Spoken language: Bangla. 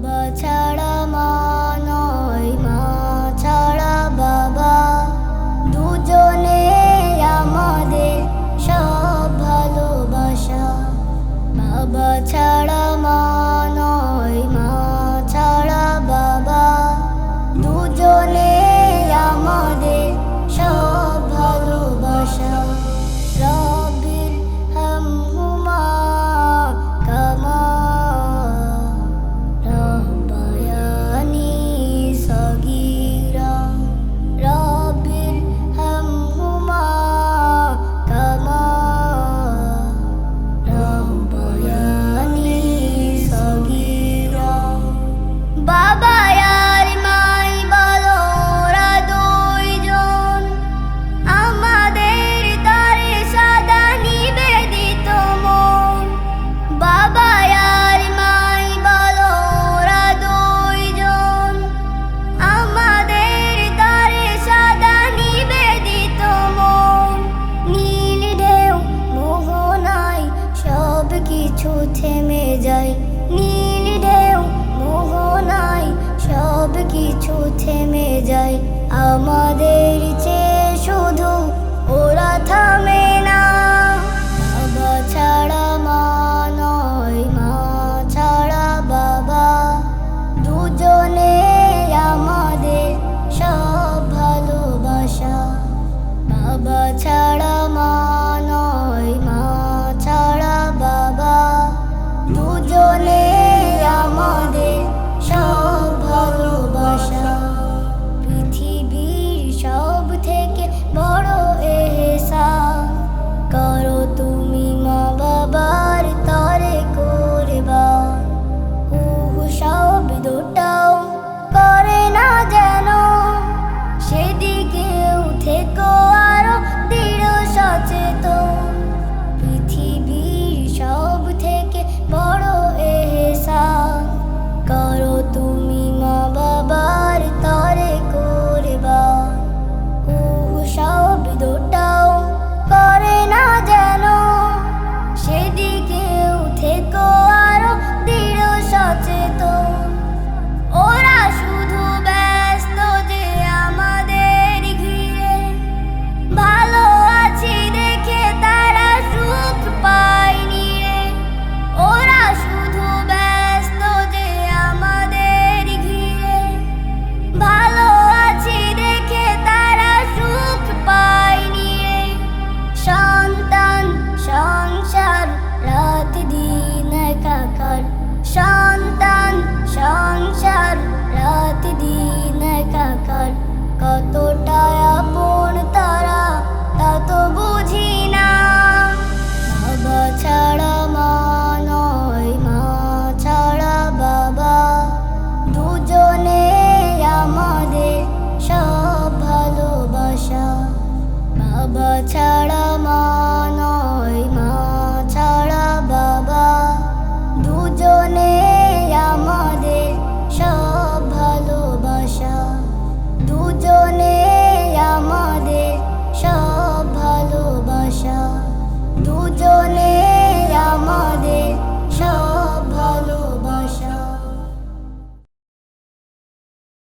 but a কিছু থেমে যায় নীল ঢেউ মোহনায় সব কিছু থেমে যায়। আমাদের de todo. chờ